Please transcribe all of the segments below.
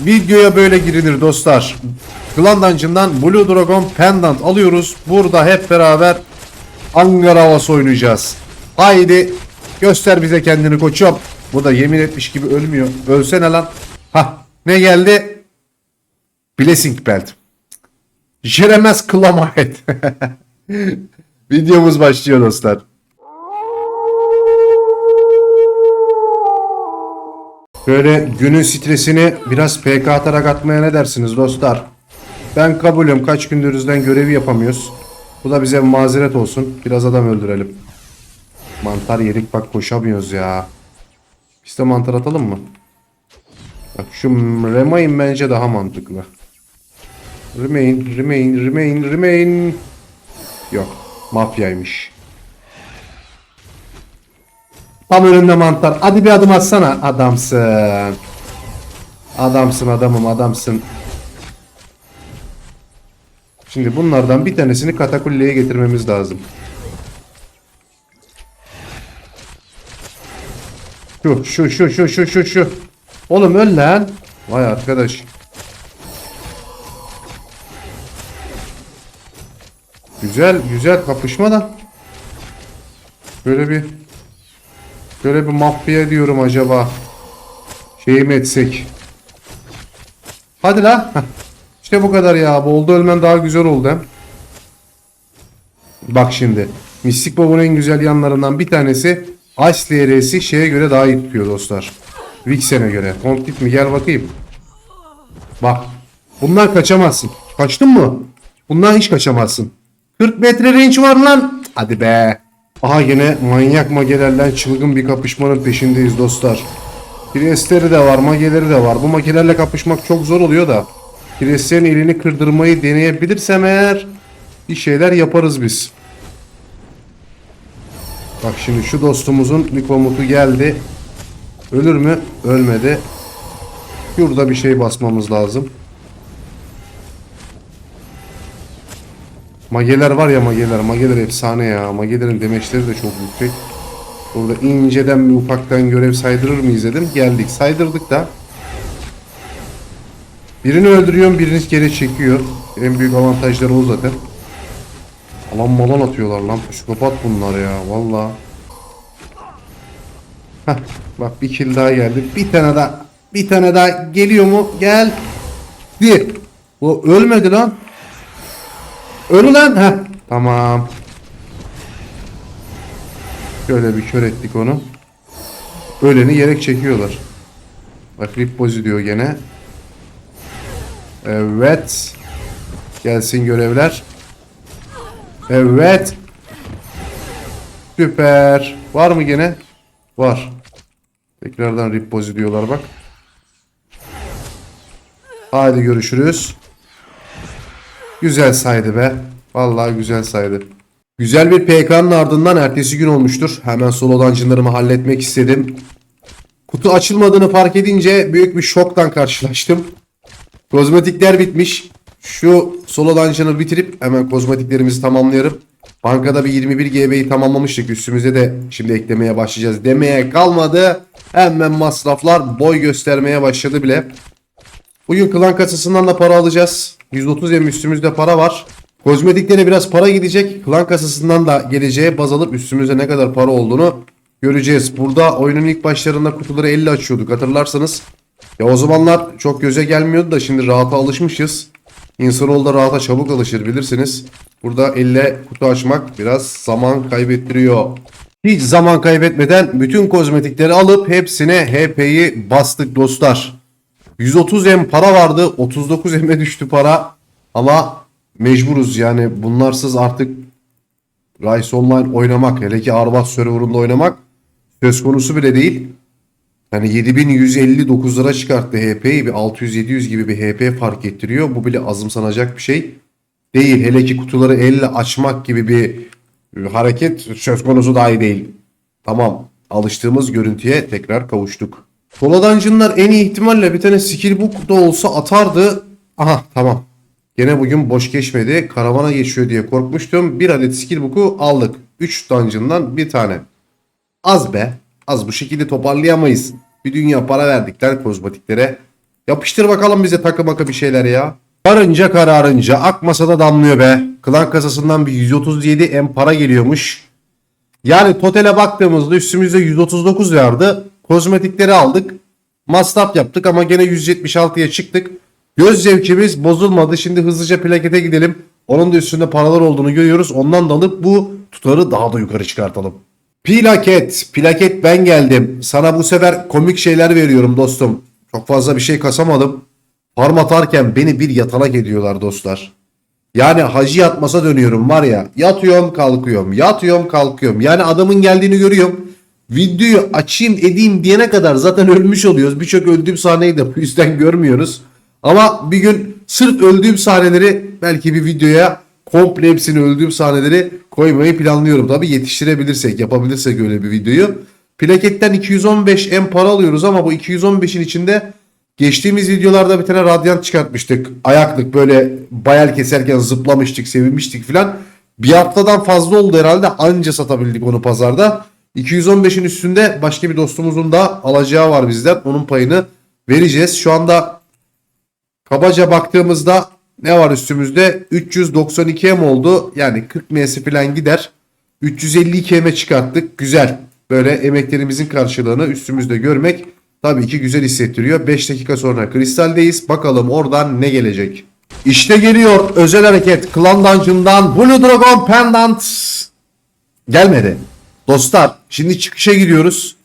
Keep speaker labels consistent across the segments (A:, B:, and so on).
A: Videoya böyle girilir dostlar. Clan Dungeon'dan Blue Dragon Pendant alıyoruz. Burada hep beraber Ankara havası oynayacağız. Haydi göster bize kendini koçum. Bu da yemin etmiş gibi ölmüyor. Ölsene lan. Ha ne geldi? Blessing Belt. Jeremez Klamahet. Videomuz başlıyor dostlar. Böyle günün stresini biraz PK atarak atmaya ne dersiniz dostlar? Ben kabulüm. Kaç gündürüzden görevi yapamıyoruz. Bu da bize mazeret olsun. Biraz adam öldürelim. Mantar yedik bak koşamıyoruz ya. Biz de mantar atalım mı? Bak şu Remain bence daha mantıklı. Remain, Remain, Remain, Remain. Yok. Mafyaymış. Tam önünde mantar. Hadi bir adım atsana. Adamsın. Adamsın adamım adamsın. Şimdi bunlardan bir tanesini katakulleye getirmemiz lazım. Şu şu şu şu şu şu şu. Oğlum öl lan. Vay arkadaş. Güzel güzel kapışma da. Böyle bir Böyle bir mafya diyorum acaba. Şey mi etsek? Hadi la. İşte bu kadar ya. Bolda ölmen daha güzel oldu hem. Bak şimdi. Mistik Bob'un en güzel yanlarından bir tanesi Ice LR'si şeye göre daha iyi tutuyor dostlar. Vixen'e göre. Kontit mi? Gel bakayım. Bak. Bundan kaçamazsın. Kaçtın mı? Bundan hiç kaçamazsın. 40 metre range var lan. Hadi be. Aha yine manyak magelerle çılgın bir kapışmanın peşindeyiz dostlar. Priestleri de var, mageleri de var. Bu magelerle kapışmak çok zor oluyor da. Priestlerin elini kırdırmayı deneyebilirsem eğer bir şeyler yaparız biz. Bak şimdi şu dostumuzun bir komutu geldi. Ölür mü? Ölmedi. Şurada bir şey basmamız lazım. Mageler var ya mageler. Mageler efsane ya. Magelerin demeçleri de çok yüksek. Burada inceden bir ufaktan görev saydırır mıyız dedim. Geldik. Saydırdık da. Birini öldürüyorum birini geri çekiyor. En büyük avantajları o zaten. Alan malan atıyorlar lan. Psikopat bunlar ya. Valla. Bak bir kill daha geldi. Bir tane daha. Bir tane daha geliyor mu? Gel. Bir. O ölmedi lan. Ölü lan. Heh. Tamam. Şöyle bir kör ettik onu. Öleni yerek çekiyorlar. Bak Rippozi diyor gene. Evet. Gelsin görevler. Evet. Süper. Var mı gene? Var. Tekrardan Rippozi diyorlar bak. Haydi görüşürüz. Güzel saydı be. Vallahi güzel saydı. Güzel bir PK'nın ardından ertesi gün olmuştur. Hemen solo dungeonlarımı halletmek istedim. Kutu açılmadığını fark edince büyük bir şoktan karşılaştım. Kozmetikler bitmiş. Şu solo dungeon'ı bitirip hemen kozmetiklerimizi tamamlayalım. Bankada bir 21 GB'yi tamamlamıştık. Üstümüze de şimdi eklemeye başlayacağız demeye kalmadı. Hemen masraflar boy göstermeye başladı bile. Bugün klan kasasından da para alacağız. 130 em üstümüzde para var. Kozmetiklere biraz para gidecek. Klan kasasından da geleceğe baz alıp üstümüzde ne kadar para olduğunu göreceğiz. Burada oyunun ilk başlarında kutuları 50 açıyorduk hatırlarsanız. Ya o zamanlar çok göze gelmiyordu da şimdi rahata alışmışız. İnsanoğlu da rahata çabuk alışır bilirsiniz. Burada elle kutu açmak biraz zaman kaybettiriyor. Hiç zaman kaybetmeden bütün kozmetikleri alıp hepsine HP'yi bastık dostlar. 130 M para vardı. 39 M'e düştü para. Ama mecburuz yani bunlarsız artık Rise Online oynamak hele ki Arbat serverında oynamak söz konusu bile değil. Yani 7159 lira çıkarttı HP'yi bir 600-700 gibi bir HP fark ettiriyor. Bu bile azımsanacak bir şey değil. Hele ki kutuları elle açmak gibi bir hareket söz konusu dahi değil. Tamam alıştığımız görüntüye tekrar kavuştuk. Dungeon'lar en iyi ihtimalle bir tane skill book da olsa atardı. Aha tamam. Gene bugün boş geçmedi. Karavana geçiyor diye korkmuştum. Bir adet skill book'u aldık. 3 dungeon'dan bir tane. Az be. Az bu şekilde toparlayamayız. Bir dünya para verdikler kozmetiklere. Yapıştır bakalım bize takı makı bir şeyler ya. Karınca kararınca akmasa da damlıyor be. Klan kasasından bir 137 em para geliyormuş. Yani totale baktığımızda üstümüzde 139 vardı. Kozmetikleri aldık. Masraf yaptık ama gene 176'ya çıktık. Göz zevkimiz bozulmadı. Şimdi hızlıca plakete gidelim. Onun da üstünde paralar olduğunu görüyoruz. Ondan da alıp bu tutarı daha da yukarı çıkartalım. Plaket. Plaket ben geldim. Sana bu sefer komik şeyler veriyorum dostum. Çok fazla bir şey kasamadım. Farm atarken beni bir yatalak ediyorlar dostlar. Yani hacı yatmasa dönüyorum var ya. Yatıyorum kalkıyorum. Yatıyorum kalkıyorum. Yani adamın geldiğini görüyorum. Videoyu açayım edeyim diyene kadar zaten ölmüş oluyoruz. Birçok öldüğüm sahneyi de bu yüzden görmüyoruz. Ama bir gün sırf öldüğüm sahneleri belki bir videoya komple hepsini öldüğüm sahneleri koymayı planlıyorum. Tabi yetiştirebilirsek, yapabilirsek öyle bir videoyu. Plaketten 215 M para alıyoruz ama bu 215'in içinde geçtiğimiz videolarda bir tane radyant çıkartmıştık. Ayaklık böyle bayal keserken zıplamıştık, sevinmiştik filan. Bir haftadan fazla oldu herhalde anca satabildik onu pazarda. 215'in üstünde başka bir dostumuzun da alacağı var bizden. Onun payını vereceğiz. Şu anda kabaca baktığımızda ne var üstümüzde? 392 M oldu. Yani 40 M'si falan gider. 352 M'e çıkarttık. Güzel. Böyle emeklerimizin karşılığını üstümüzde görmek tabii ki güzel hissettiriyor. 5 dakika sonra kristaldeyiz. Bakalım oradan ne gelecek. İşte geliyor özel hareket. Clan Dungeon'dan Blue Dragon Pendant gelmedi. Dostlar şimdi çıkışa gidiyoruz.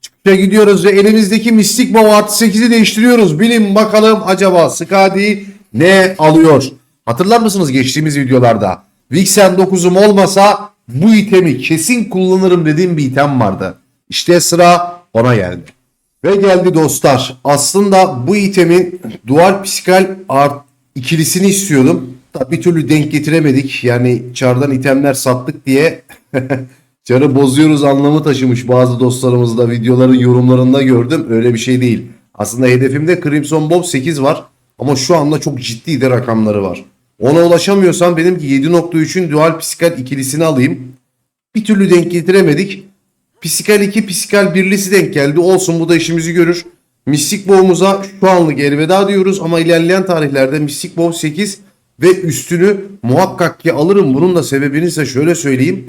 A: Çıkışa gidiyoruz ve elimizdeki Mystic Bow artı 8'i değiştiriyoruz. Bilin bakalım acaba Skadi ne alıyor? Hatırlar mısınız geçtiğimiz videolarda? Vixen 9'um olmasa bu itemi kesin kullanırım dediğim bir item vardı. İşte sıra ona geldi. Ve geldi dostlar. Aslında bu itemin dual psikal art ikilisini istiyordum. Da bir türlü denk getiremedik. Yani çardan itemler sattık diye Çarı bozuyoruz anlamı taşımış bazı dostlarımız da videoların yorumlarında gördüm. Öyle bir şey değil. Aslında hedefimde Crimson Bob 8 var. Ama şu anda çok ciddi de rakamları var. Ona ulaşamıyorsam benim ki 7.3'ün dual psikal ikilisini alayım. Bir türlü denk getiremedik. Psikal 2, psikal birlisi denk geldi. Olsun bu da işimizi görür. Mystic Bow'umuza şu anlık elveda diyoruz ama ilerleyen tarihlerde Mystic Bow 8 ve üstünü muhakkak ki alırım. Bunun da sebebini ise şöyle söyleyeyim.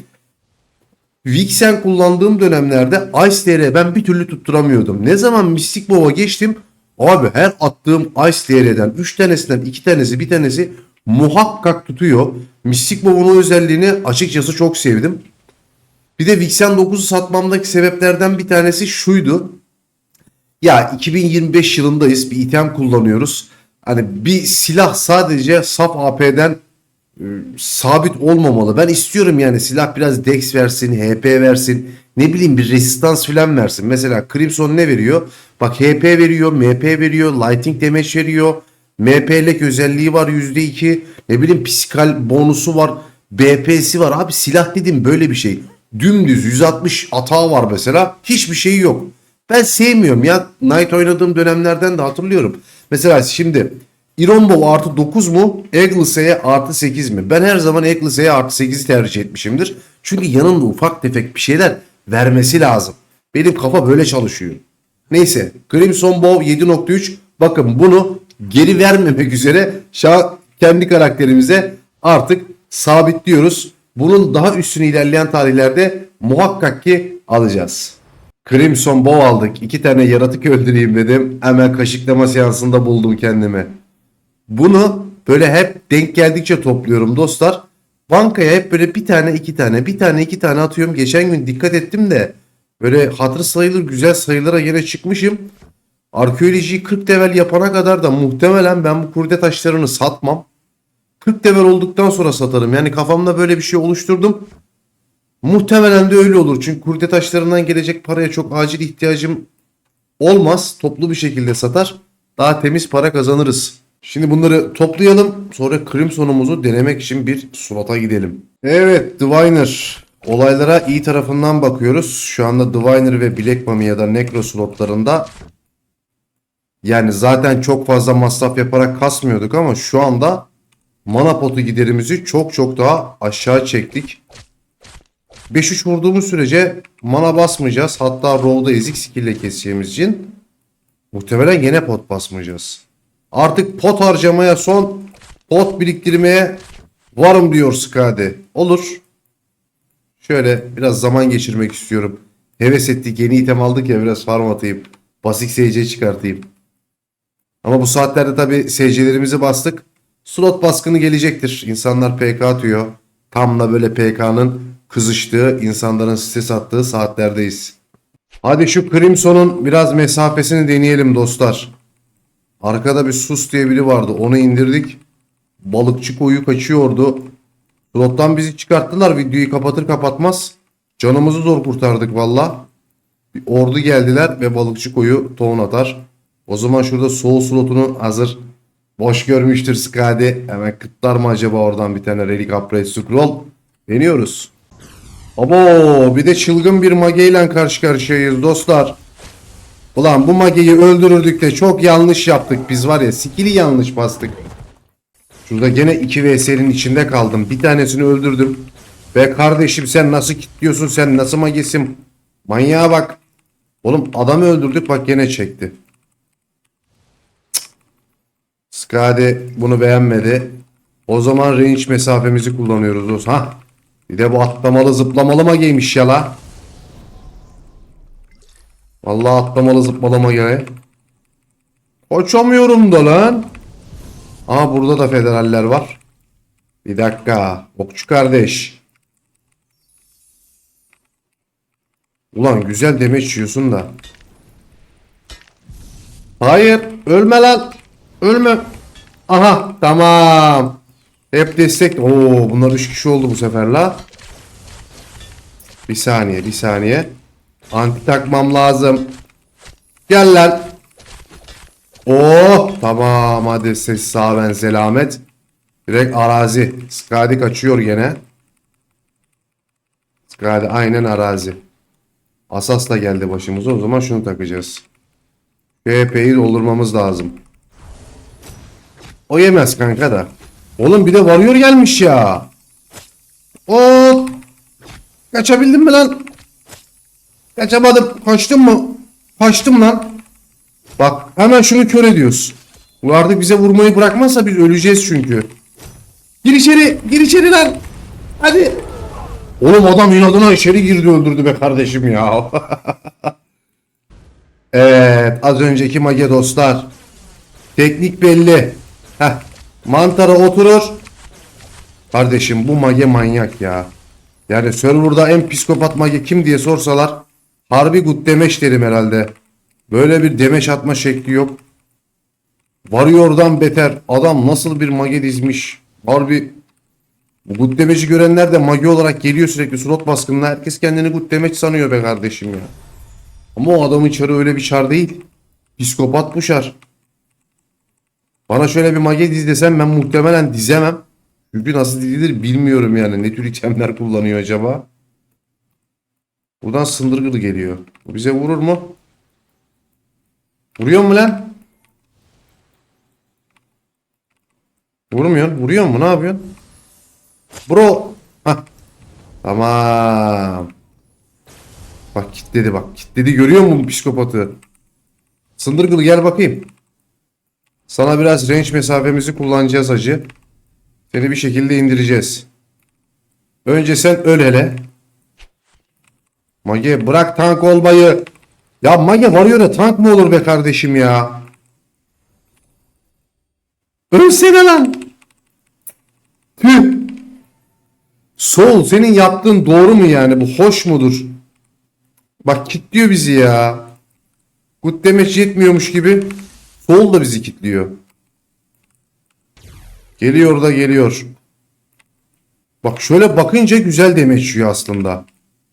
A: Vixen kullandığım dönemlerde Ice ben bir türlü tutturamıyordum. Ne zaman Mystic Bow'a geçtim abi her attığım Ice TR'den 3 tanesinden 2 tanesi bir tanesi muhakkak tutuyor. Mystic Bow'un o özelliğini açıkçası çok sevdim. Bir de Vixen 9'u satmamdaki sebeplerden bir tanesi şuydu. Ya 2025 yılındayız bir item kullanıyoruz. Hani bir silah sadece saf AP'den sabit olmamalı. Ben istiyorum yani silah biraz dex versin, HP versin. Ne bileyim bir resistans falan versin. Mesela Crimson ne veriyor? Bak HP veriyor, MP veriyor, Lighting Damage veriyor. MP'lek özelliği var %2. Ne bileyim psikal bonusu var. BP'si var. Abi silah dedim böyle bir şey. Dümdüz 160 atağı var mesela. Hiçbir şeyi yok. Ben sevmiyorum ya. Knight oynadığım dönemlerden de hatırlıyorum. Mesela şimdi Irombov artı 9 mu? Eglis'e artı 8 mi? Ben her zaman Eglis'e artı 8'i tercih etmişimdir. Çünkü yanında ufak tefek bir şeyler vermesi lazım. Benim kafa böyle çalışıyor. Neyse Crimson Bow 7.3 bakın bunu geri vermemek üzere kendi karakterimize artık sabitliyoruz. Bunun daha üstüne ilerleyen tarihlerde muhakkak ki alacağız. Crimson Bow aldık. İki tane yaratık öldüreyim dedim. Hemen kaşıklama seansında buldum kendimi. Bunu böyle hep denk geldikçe topluyorum dostlar. Bankaya hep böyle bir tane iki tane bir tane iki tane atıyorum. Geçen gün dikkat ettim de böyle hatır sayılır güzel sayılara yine çıkmışım. Arkeolojiyi 40 level yapana kadar da muhtemelen ben bu kurde taşlarını satmam. 40 level olduktan sonra satarım. Yani kafamda böyle bir şey oluşturdum. Muhtemelen de öyle olur. Çünkü kurde taşlarından gelecek paraya çok acil ihtiyacım olmaz. Toplu bir şekilde satar. Daha temiz para kazanırız. Şimdi bunları toplayalım. Sonra Crimson'umuzu denemek için bir slota gidelim. Evet Diviner. Olaylara iyi tarafından bakıyoruz. Şu anda Diviner ve Black Mummy ya da Necro slotlarında yani zaten çok fazla masraf yaparak kasmıyorduk ama şu anda mana potu giderimizi çok çok daha aşağı çektik. 5-3 vurduğumuz sürece mana basmayacağız. Hatta Row'da ezik skill ile keseceğimiz için Muhtemelen yine pot basmayacağız. Artık pot harcamaya son pot biriktirmeye varım diyor Skade. Olur. Şöyle biraz zaman geçirmek istiyorum. Heves ettik yeni item aldık ya biraz farm atayım. Basik SC çıkartayım. Ama bu saatlerde tabi SC'lerimizi bastık. Slot baskını gelecektir. İnsanlar PK atıyor. Tam da böyle PK'nın kızıştığı, insanların stres attığı saatlerdeyiz. Hadi şu Crimson'un biraz mesafesini deneyelim dostlar. Arkada bir sus diye biri vardı. Onu indirdik. Balıkçı koyu kaçıyordu. Slottan bizi çıkarttılar. Videoyu kapatır kapatmaz. Canımızı zor kurtardık valla. Bir ordu geldiler ve balıkçı koyu tohum atar. O zaman şurada soğuk slotunu hazır boş görmüştür Skadi. Hemen kıtlar mı acaba oradan bir tane Relic Upgrade Scroll? Deniyoruz. Abo bir de çılgın bir mage ile karşı karşıyayız dostlar. Ulan bu mageyi öldürürdük de çok yanlış yaptık biz var ya skill'i yanlış bastık. Şurada gene 2 VS'nin içinde kaldım. Bir tanesini öldürdüm. Ve kardeşim sen nasıl kilitliyorsun sen nasıl magesin? Manyağa bak. Oğlum adamı öldürdük bak gene çekti. Skade bunu beğenmedi. O zaman range mesafemizi kullanıyoruz. Ha. Bir de bu atlamalı zıplamalı mageymiş ya la. Vallahi atlamalı zıplamalı mage. Koçamıyorum da lan. Aa burada da federaller var. Bir dakika. Okçu kardeş. Ulan güzel demeç yiyorsun da. Hayır. Ölme lan. Ölme. Aha tamam. Hep destek. Oo bunlar 3 kişi oldu bu sefer la. Bir saniye bir saniye. Anti takmam lazım. Gel lan. Oh tamam hadi ses sağ ben selamet. Direkt arazi. Skadi kaçıyor gene. Skadi aynen arazi. Asas da geldi başımıza o zaman şunu takacağız. PHP'yi doldurmamız lazım. O yemez kanka da. Oğlum bir de varıyor gelmiş ya. Oo. Kaçabildin mi lan? Kaçamadım. Kaçtın mı? Kaçtım lan. Bak hemen şunu kör ediyoruz. Bu artık bize vurmayı bırakmazsa biz öleceğiz çünkü. Gir içeri. Gir içeri lan. Hadi. Oğlum adam inadına içeri girdi öldürdü be kardeşim ya. evet az önceki mage dostlar. Teknik belli. Heh. Mantara oturur. Kardeşim bu mage manyak ya. Yani serverda en psikopat mage kim diye sorsalar harbi good demeç derim herhalde. Böyle bir demeç atma şekli yok. Varıyor'dan beter. Adam nasıl bir mage dizmiş. Harbi good demeci görenler de mage olarak geliyor sürekli slot baskınına. Herkes kendini good demeç sanıyor be kardeşim ya. Ama o adamın çarı öyle bir çar değil. Psikopat bu çar. Bana şöyle bir mage diz desem ben muhtemelen dizemem. Çünkü nasıl dizilir bilmiyorum yani. Ne tür itemler kullanıyor acaba? Buradan sındırgılı geliyor. Bu bize vurur mu? Vuruyor mu lan? Vurmuyorsun. Vuruyor mu? Ne yapıyorsun? Bro. Hah. Tamam. Bak kitledi bak. Kitledi görüyor musun psikopatı? Sındırgılı gel bakayım. Sana biraz range mesafemizi kullanacağız hacı. Seni bir şekilde indireceğiz. Önce sen öl hele. Mage bırak tank olmayı. Ya Mage varıyor da tank mı olur be kardeşim ya? Ölsene lan. Tüh. Sol senin yaptığın doğru mu yani? Bu hoş mudur? Bak kitliyor bizi ya. Good damage yetmiyormuş gibi. Sol da bizi kitliyor. Geliyor da geliyor. Bak şöyle bakınca güzel yiyor aslında.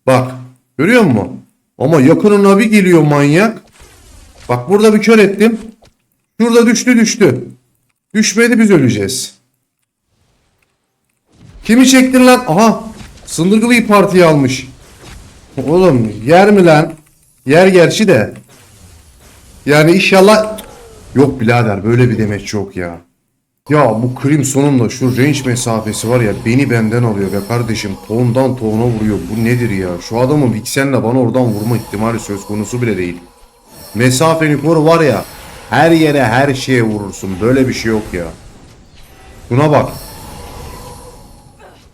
A: Bak görüyor musun? Ama yakınına bir geliyor manyak. Bak burada bir kör ettim. Şurada düştü düştü. Düşmedi biz öleceğiz. Kimi çektin lan? Aha. Sındırgılıyı partiye almış. Oğlum yer mi lan? Yer gerçi de. Yani inşallah... Yok birader böyle bir demeç yok ya. Ya bu krim sonunda şu range mesafesi var ya beni benden alıyor be kardeşim. Toğundan toğuna vuruyor. Bu nedir ya? Şu adamın Vixen'le bana oradan vurma ihtimali söz konusu bile değil. Mesafeni koru var ya. Her yere her şeye vurursun. Böyle bir şey yok ya. Buna bak.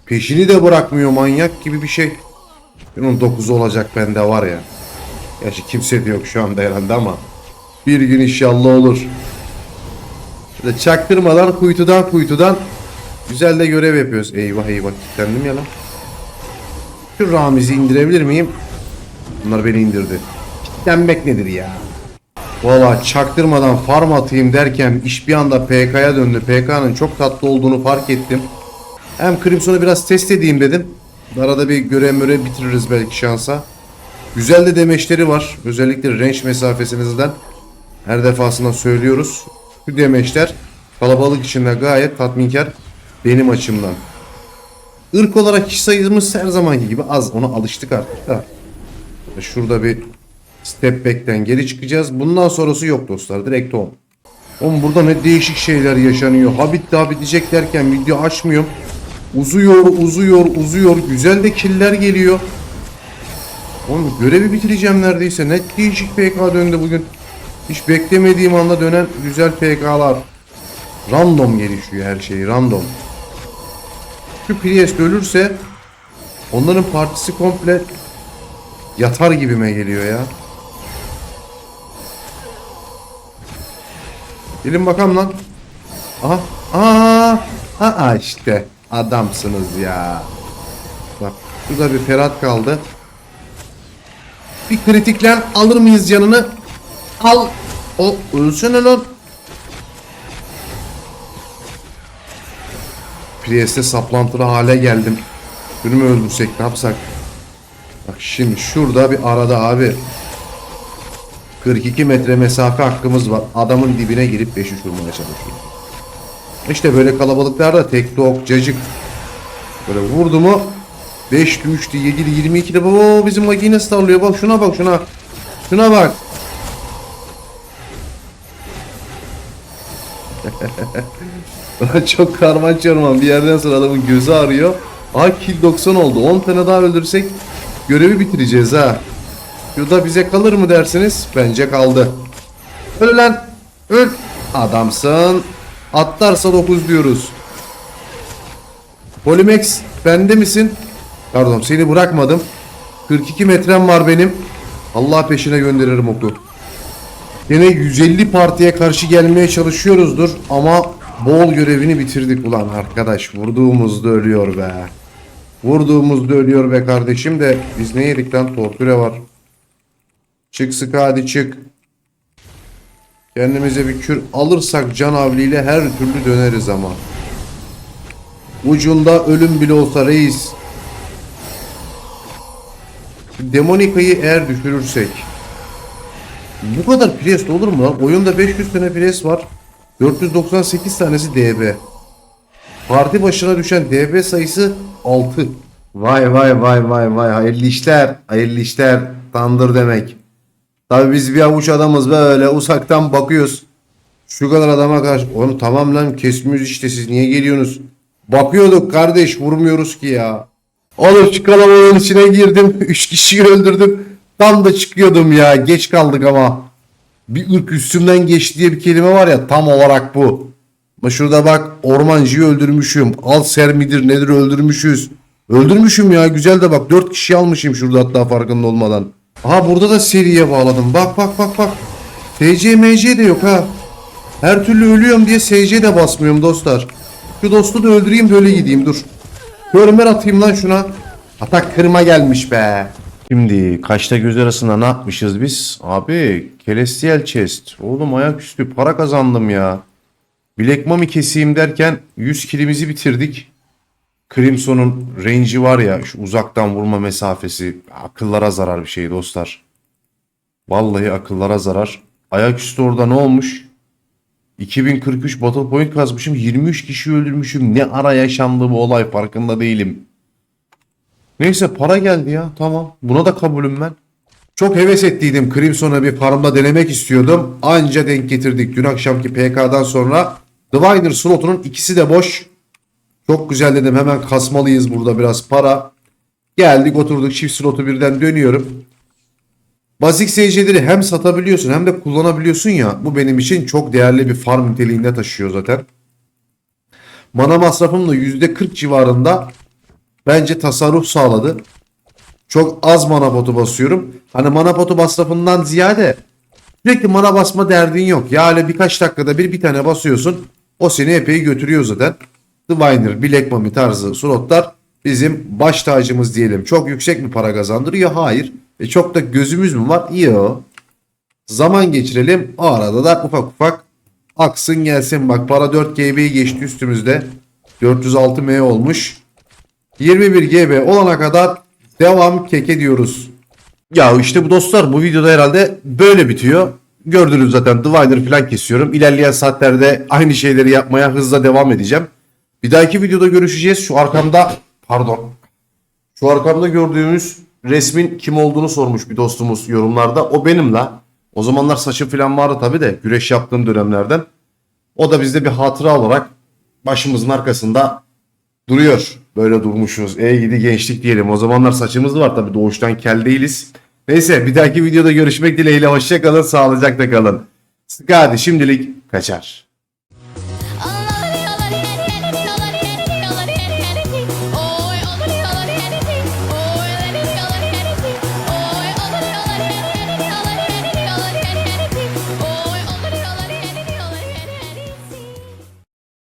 A: Peşini de bırakmıyor manyak gibi bir şey. Bunun 9 olacak bende var ya. Gerçi kimse de yok şu anda herhalde ama. Bir gün inşallah olur. Böyle çaktırmadan kuytudan kuytudan güzel de görev yapıyoruz. Eyvah eyvah kilitlendim ya lan. Şu Ramiz'i indirebilir miyim? Bunlar beni indirdi. Kilitlenmek nedir ya? Valla çaktırmadan farm atayım derken iş bir anda PK'ya döndü. PK'nın çok tatlı olduğunu fark ettim. Hem Crimson'u biraz test edeyim dedim. Arada bir görev mörev bitiririz belki şansa. Güzel de demeçleri var. Özellikle range mesafesinizden her defasında söylüyoruz. Bu demeçler kalabalık içinde gayet tatminkar benim açımdan. Irk olarak kişi sayımız her zamanki gibi az. Ona alıştık artık da. Şurada bir step back'ten geri çıkacağız. Bundan sonrası yok dostlar. Direkt on. Oğlum burada ne değişik şeyler yaşanıyor. Ha bitti ha bitecek derken video açmıyorum. Uzuyor, uzuyor, uzuyor. Güzel de killer geliyor. Oğlum görevi bitireceğim neredeyse. Ne değişik PK döndü bugün. Hiç beklemediğim anda dönen güzel PK'lar. Random gelişiyor her şey. Random. Şu Priest ölürse onların partisi komple yatar gibime geliyor ya. Gelin bakalım lan. Aha. Aa, aa işte adamsınız ya. Bak şurada bir Ferhat kaldı. Bir kritiklen alır mıyız canını? Al. O ölsene lan. Priest'e saplantılı hale geldim. Bunu mu öldürsek ne yapsak? Bak şimdi şurada bir arada abi. 42 metre mesafe hakkımız var. Adamın dibine girip 5 uçurmaya çalışıyor. İşte böyle kalabalıklarda tek ok cacık. Böyle vurdu mu 5'li 3'lü 7'li 22'li baba bizim makine starlıyor bak şuna bak şuna. Şuna bak. Çok karman çorman bir yerden sonra adamın gözü ağrıyor. Aa kill 90 oldu. 10 tane daha öldürsek görevi bitireceğiz ha. Yuda bize kalır mı dersiniz? Bence kaldı. Öl lan. Öl. Adamsın. Atlarsa 9 diyoruz. Polimex bende misin? Pardon seni bırakmadım. 42 metrem var benim. Allah peşine gönderirim oku. Yine 150 partiye karşı gelmeye çalışıyoruzdur ama bol görevini bitirdik ulan arkadaş. Vurduğumuzda ölüyor be. Vurduğumuzda ölüyor be kardeşim de biz ne yedik lan torture var. Çık sık hadi çık. Kendimize bir kür alırsak can avliyle her türlü döneriz ama. Ucunda ölüm bile olsa reis. Demonika'yı eğer düşürürsek. Bu kadar pres olur mu lan? Oyunda 500 tane pres var. 498 tanesi DB. Parti başına düşen DB sayısı 6. Vay vay vay vay vay hayırlı işler. Hayırlı işler. Tandır demek. Tabi biz bir avuç adamız böyle uzaktan bakıyoruz. Şu kadar adama karşı. Oğlum tamam lan kesmiyoruz işte siz niye geliyorsunuz? Bakıyorduk kardeş vurmuyoruz ki ya. Oğlum şu kalabalığın içine girdim. Üç kişiyi öldürdüm. Tam da çıkıyordum ya. Geç kaldık ama. Bir ırk üstümden geçti diye bir kelime var ya tam olarak bu. Ama şurada bak ormancıyı öldürmüşüm. Al ser midir nedir öldürmüşüz. Öldürmüşüm ya güzel de bak 4 kişi almışım şurada hatta farkında olmadan. Aha burada da seriye bağladım. Bak bak bak bak. TC MC de yok ha. Her türlü ölüyorum diye SC de basmıyorum dostlar. Şu dostu da öldüreyim böyle gideyim dur. Görmer atayım lan şuna. Atak kırma gelmiş be. Şimdi kaçta göz arasında ne yapmışız biz? Abi Celestial Chest. Oğlum ayaküstü para kazandım ya. Black Mummy keseyim derken 100 kilimizi bitirdik. Crimson'un range'i var ya şu uzaktan vurma mesafesi akıllara zarar bir şey dostlar. Vallahi akıllara zarar. Ayaküstü orada ne olmuş? 2043 battle point kazmışım. 23 kişi öldürmüşüm. Ne ara yaşandı bu olay farkında değilim. Neyse para geldi ya tamam. Buna da kabulüm ben. Çok heves ettiydim. Crimson'a bir farmda denemek istiyordum. Anca denk getirdik. Dün akşamki PK'dan sonra Diviner slotunun ikisi de boş. Çok güzel dedim. Hemen kasmalıyız burada biraz para. Geldik oturduk çift slotu birden dönüyorum. Basic SC'leri hem satabiliyorsun hem de kullanabiliyorsun ya. Bu benim için çok değerli bir farm niteliğinde taşıyor zaten. Mana masrafım da %40 civarında bence tasarruf sağladı. Çok az mana potu basıyorum. Hani mana potu masrafından ziyade sürekli mana basma derdin yok. Ya öyle birkaç dakikada bir bir tane basıyorsun. O seni epey götürüyor zaten. Diviner, Black Mummy tarzı slotlar bizim baş tacımız diyelim. Çok yüksek bir para kazandırıyor. Hayır. E çok da gözümüz mü var? Yok. Zaman geçirelim. O arada da ufak ufak aksın gelsin. Bak para 4 GB'yi geçti üstümüzde. 406 M olmuş. 21 GB olana kadar devam keke diyoruz. Ya işte bu dostlar bu videoda herhalde böyle bitiyor. Gördünüz zaten Diviner falan kesiyorum. İlerleyen saatlerde aynı şeyleri yapmaya hızla devam edeceğim. Bir dahaki videoda görüşeceğiz. Şu arkamda pardon. Şu arkamda gördüğümüz resmin kim olduğunu sormuş bir dostumuz yorumlarda. O benim la. O zamanlar saçım falan vardı tabi de güreş yaptığım dönemlerden. O da bizde bir hatıra olarak başımızın arkasında duruyor. Böyle durmuşuz. Ey gidi gençlik diyelim. O zamanlar saçımız var tabi doğuştan kel değiliz. Neyse bir dahaki videoda görüşmek dileğiyle. Hoşçakalın. Sağlıcakla kalın. Sıkı hadi şimdilik kaçar.